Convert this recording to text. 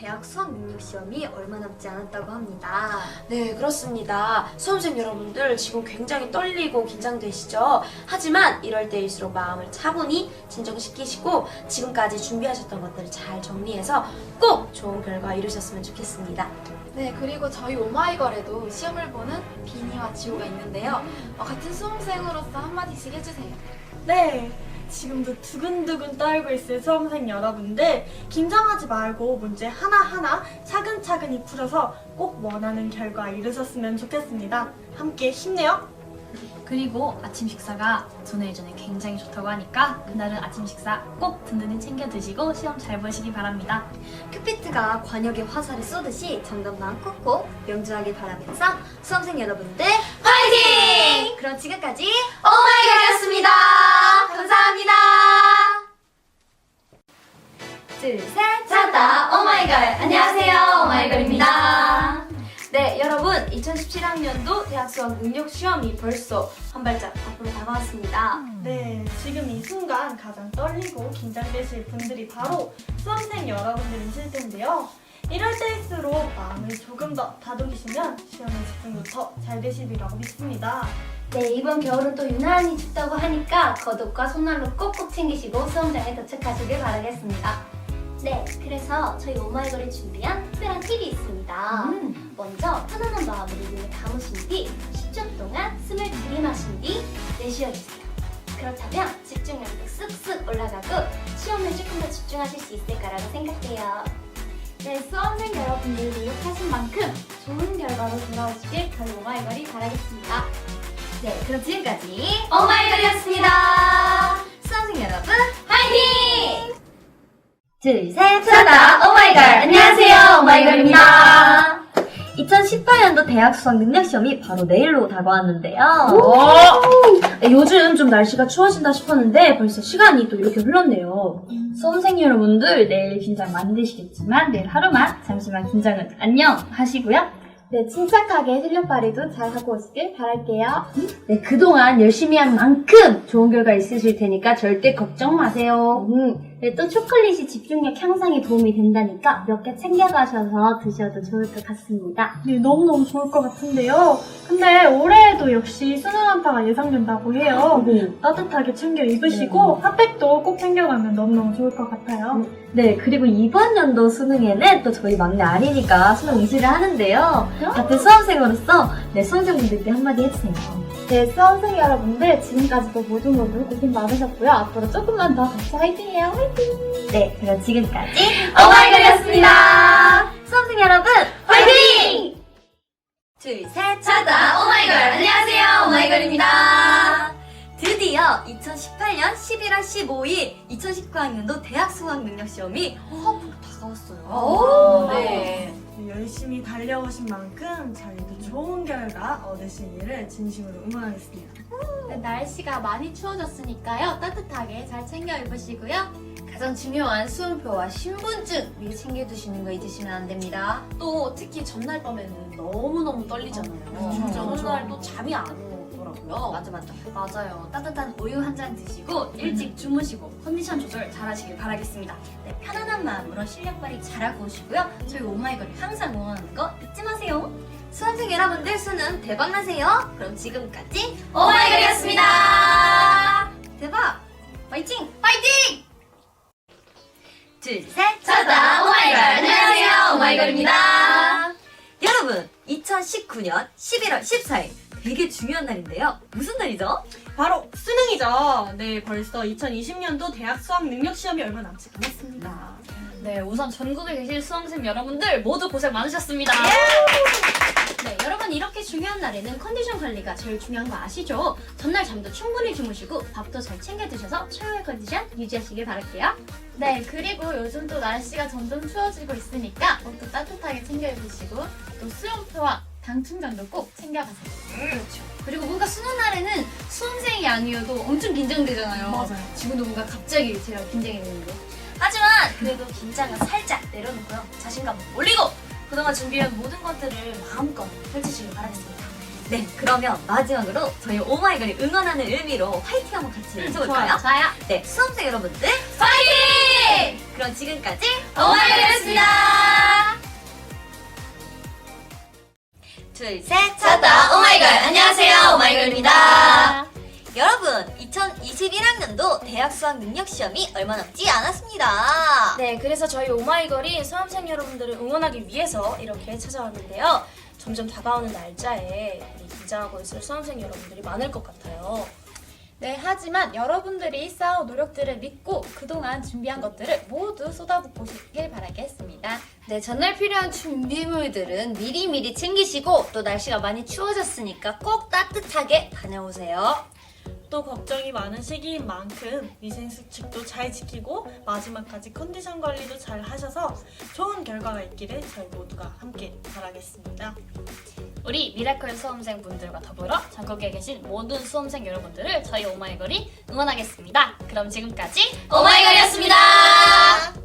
대학 수학 능력 시험이 얼마 남지 않았다고 합니다. 네, 그렇습니다. 수험생 여러분들 지금 굉장히 떨리고 긴장되시죠? 하지만 이럴 때일수록 마음을 차분히 진정시키시고 지금까지 준비하셨던 것들을 잘 정리해서 꼭 좋은 결과 이루셨으면 좋겠습니다. 네, 그리고 저희 오마이걸에도 시험을 보는 비니와 지호가 있는데요. 어, 같은 수험생으로서 한마디씩 해주세요. 네. 지금도 두근두근 떨고 있을 수험생 여러분들 긴장하지 말고 문제 하나하나 차근차근히 풀어서 꼭 원하는 결과 이루셨으면 좋겠습니다. 함께 힘내요. 그리고 아침 식사가 전에 예전에 굉장히 좋다고 하니까 그날은 아침 식사 꼭 든든히 챙겨 드시고 시험 잘 보시기 바랍니다. 큐피트가 관역의 화살을 쏘듯이 정답만 콕콕 명주하길 바라면서 수험생 여러분들 화이팅! 그럼 지금까지 오마이걸이었습니다. 감사합니다. 둘, 셋, 찾다 오마이걸. 안녕하세요, 오마이걸입니다. 네, 여러분 2017학년도 대학 수학 능력 시험이 벌써 한 발짝 앞으로 다가왔습니다. 네, 지금 이 순간 가장 떨리고 긴장되실 분들이 바로 수험생 여러분들이실 텐데요. 이럴 때일수록 마음을 조금 더 다독이시면 시험에 집중도 더 잘 되시리라고 믿습니다. 네, 이번 겨울은 또 유난히 춥다고 하니까 겉옷과 손난로 꼭꼭 챙기시고 수영장에 도착하시길 바라겠습니다. 네, 그래서 저희 오마이걸이 준비한 특별한 팁이 있습니다. 먼저 편안한 마음으로 눈을 감으신 뒤 10초 동안 숨을 들이마신 뒤 내쉬어주세요. 그렇다면 집중력도 쓱쓱 올라가고 시험에 조금 더 집중하실 수 있을 거라고 생각해요. 네, 수험생 여러분들 노력하신 만큼 좋은 결과로 돌아오시길 저희 오마이걸이 바라겠습니다. 네, 그럼 지금까지 오마이걸이었습니다. 수험생 여러분, 화이팅! 둘, 셋, 찾다 오마이걸. 안녕하세요, 오마이걸입니다. 2018년도 대학 수학 능력 시험이 바로 내일로 다가왔는데요. 네, 요즘 좀 날씨가 추워진다 싶었는데 벌써 시간이 또 이렇게 흘렀네요. 수험생 여러분들 내일 긴장 많이 되시겠지만 내일 하루만 잠시만 긴장은 안녕 하시고요. 네, 침착하게 실력 발휘도 잘 하고 오시길 바랄게요. 네, 그동안 열심히 한 만큼 좋은 결과 있으실 테니까 절대 걱정 마세요. 음, 네, 또 초콜릿이 집중력 향상에 도움이 된다니까 몇 개 챙겨가셔서 드셔도 좋을 것 같습니다. 네, 너무너무 좋을 것 같은데요. 근데 올해에도 역시 수능 한파가 예상된다고 해요. 따뜻하게 챙겨 입으시고 핫팩도 꼭 챙겨가면 너무너무 좋을 것 같아요. 네, 그리고 이번 연도 수능에는 또 저희 막내 아리니까 수능 의시를 하는데요. 같은 수험생으로서 네, 수험생분들께 한마디 해주세요. 네, 수험생 여러분들 지금까지도 모두 모두 고생 많으셨고요. 앞으로 조금만 더 같이 화이팅해요. 화이팅! 네, 그럼 지금까지 오마이걸이었습니다. 수험생 여러분, 화이팅! 둘, 셋, 찾다 오마이걸. 안녕하세요, 오마이걸입니다. 드디어 2018년 11월 15일 2019학년도 대학 수학 능력 시험이 허브로 다가왔어요. 오, 네. 네, 열심히 달려오신 만큼 저희도 좋은 결과 얻으시기를 진심으로 응원하겠습니다. 네, 날씨가 많이 추워졌으니까요. 따뜻하게 잘 챙겨 입으시고요. 가장 중요한 수험표와 신분증 미리 챙겨두시는 거 잊으시면 안 됩니다. 또 특히 전날 밤에는 너무너무 떨리잖아요. 진짜 전날 또 잠이 안 오더라고요. 맞아, 맞아. 맞아요. 따뜻한 우유 한 잔 드시고 일찍 주무시고 컨디션 조절 잘 하시길 바라겠습니다. 네, 편안한 마음으로 실력 발휘 잘하고 오시고요. 저희 오마이걸이 항상 응원하는 거 잊지 마세요. 수험생 여러분들 수능 대박 나세요. 그럼 지금까지 오마이걸이었습니다. 대박! 파이팅! 파이팅! 둘, 셋, 찾다 오마이걸. 안녕하세요, 오마이걸입니다. 여러분, 2019년 11월 14일 되게 중요한 날인데요. 무슨 날이죠? 바로 수능이죠. 네, 벌써 2020년도 대학 수학 능력 시험이 얼마 남지 않았습니다. 네, 우선 전국에 계실 수험생 여러분들 모두 고생 많으셨습니다. 네, 여러분 이렇게 중요한 날에는 컨디션 관리가 제일 중요한 거 아시죠? 전날 잠도 충분히 주무시고 밥도 잘 챙겨 드셔서 최고의 컨디션 유지하시길 바랄게요. 네, 그리고 요즘 또 날씨가 점점 추워지고 있으니까 옷도 따뜻하게 챙겨 입으시고 또 수영표와 당충전도 꼭 챙겨가세요. 그렇죠. 그리고 뭔가 수능 날에는 수험생이 아니어도 엄청 긴장되잖아요. 맞아요. 지금도 뭔가 갑자기 제가 긴장이 되는데. 하지만 그래도 긴장은 살짝 내려놓고요. 자신감을 올리고 그동안 준비한 모든 것들을 마음껏 펼치시길 바라겠습니다. 네, 그러면 마지막으로 저희 오마이걸이 응원하는 의미로 화이팅 한번 같이 외쳐볼까요? 좋아요. 네, 수험생 여러분들 파이팅! 그럼 지금까지 오마이걸이었습니다. 둘, 셋, 찾다 오마이걸. 안녕하세요, 오마이걸입니다. 여러분, 2021학년도 대학 수학 능력 시험이 얼마 남지 않았습니다. 네, 그래서 저희 오마이걸이 수험생 여러분들을 응원하기 위해서 이렇게 찾아왔는데요. 점점 다가오는 날짜에 우리 긴장하고 있을 수험생 여러분들이 많을 것 같아요. 네, 하지만 여러분들이 쌓아온 노력들을 믿고 그동안 준비한 것들을 모두 쏟아붓으시길 바라겠습니다. 네, 전날 필요한 준비물들은 미리미리 챙기시고 또 날씨가 많이 추워졌으니까 꼭 따뜻하게 다녀오세요. 또 걱정이 많은 시기인 만큼 위생 수칙도 잘 지키고 마지막까지 컨디션 관리도 잘 하셔서 좋은 결과가 있기를 저희 모두가 함께 바라겠습니다. 우리 미라클 수험생 분들과 더불어 전국에 계신 모든 수험생 여러분들을 저희 오마이걸이 응원하겠습니다. 그럼 지금까지 오마이걸이었습니다.